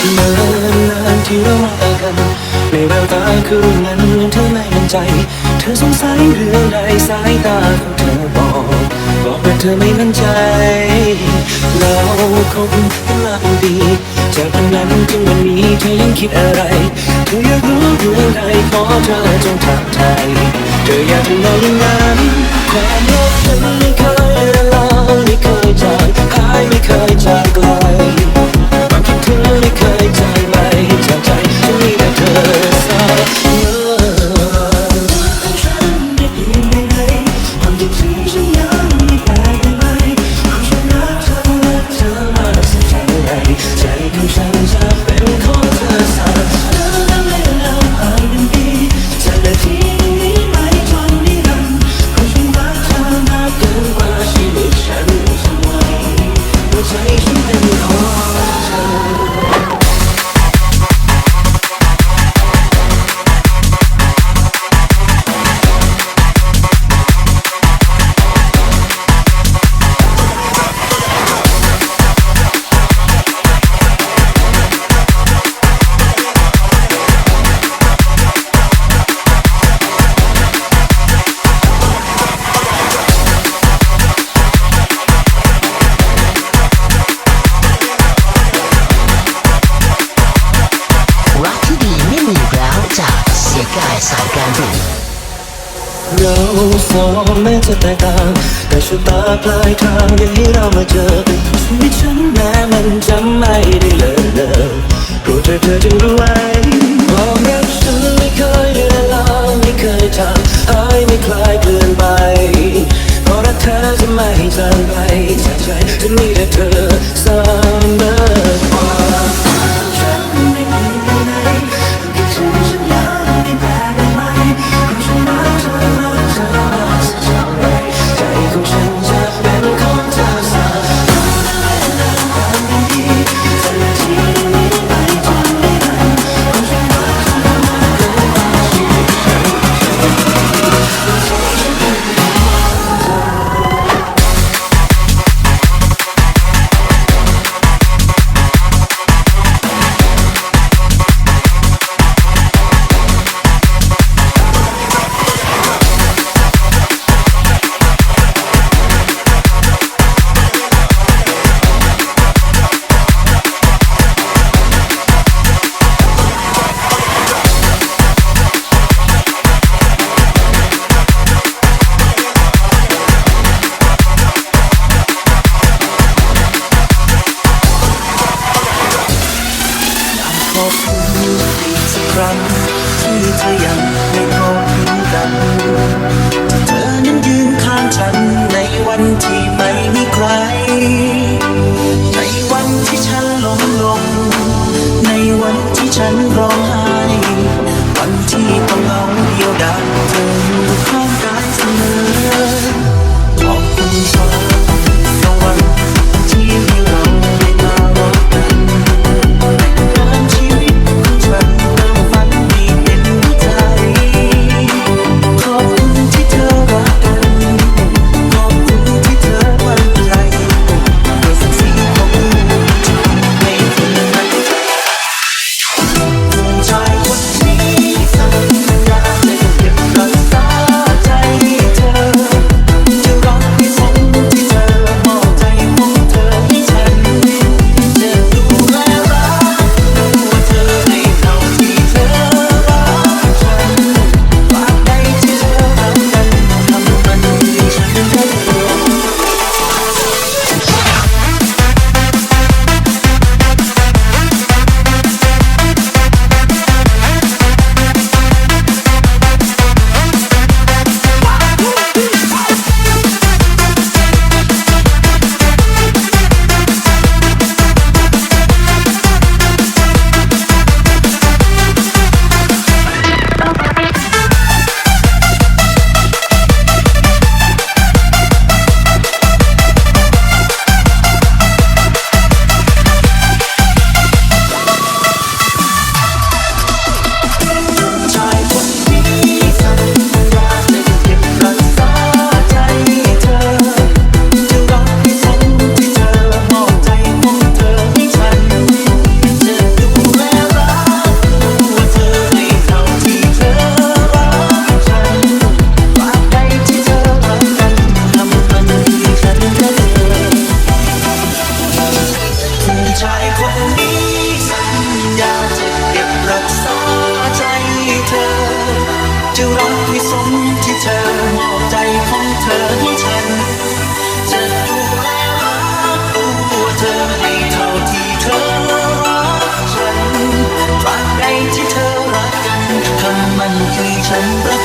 เมื่อนานที่เรามองตากัน ในแววตาคือนั้นเธอไม่มั่นใจ เธอสงสัยเรื่องใดสายตาของเธอบอก บอกว่าเธอไม่มั่นใจ เราคบกันมาเป็นปีจากวันนั้นถึงวันนี้เธอยังคิดอะไร เธออยากรู้เรื่องใดขอเธอจงทักทายเธออยากจะรู้อย่างนั้นความรักฉันไม่เคยละลายไม่เคยจางหายไม่เคยจางไกล กายสายการบินเราสองแม้จะแตกต่างแต่ชะตาปลายทางยังให้เรามาเจอชีวิตฉันแม้มันจะไม่ได้เลิศเลอโปรดเธอเธอจงรู้ไว้ความรักฉันไม่เคยเลือนลางไม่เคยจางหายไม่คลายเกลื่อนไปเพราะรักเธอจะไม่จางไปจากใจจะมีแต่เธอเสม นจ ยังไม่พดันเธอนั้นยืนข้างฉันในวันที่ไม่มีใคร ในวันที่ฉันหลงลง ในวันที่ฉันร้อง December